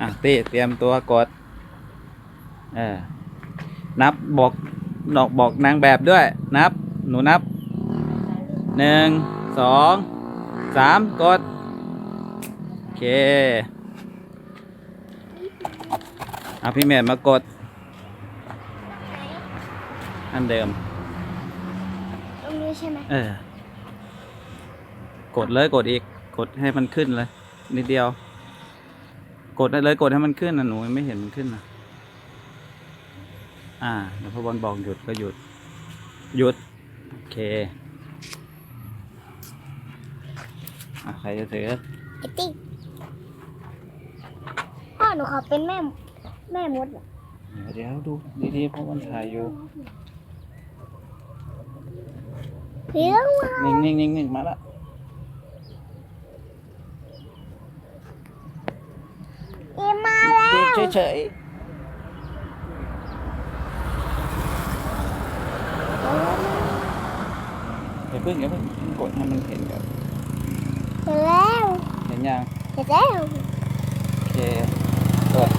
อะตีเตรียมตัวกดเออนับบอกดอกบอกนางแบบด้วย นับ หนูนับหนึ่งสองสามกด โอเค เอาพี่เมดมากด อันเดิม ตรงนี้ใช่ไหมเออ กดเลยกดอีก กดให้มันขึ้นเลย นิดเดียว กดได้เลยกดให้มันขึ้นนะหนูยังไม่เห็นมันขึ้นนะอ่าเดี๋ยวพอบอลบอกหยุดก็หยุด หยุด โอเคอะใครจะถือไอติ๊กพ่อหนูขอเป็นแม่ แม่มดเหรอเดี๋ยวดูดีๆเพราะมันถ่ายอยู่เรื่องมานิ่งนิ่งนิ่งนิ่งมาละ อีมาแล้ว เฉยเฉยอย่าเพิ่งอย่าเพิ่งกดให้มันเห็นก่อนเสร็จแล้ว เห็นยังเสร็จแล้ว โอเคกด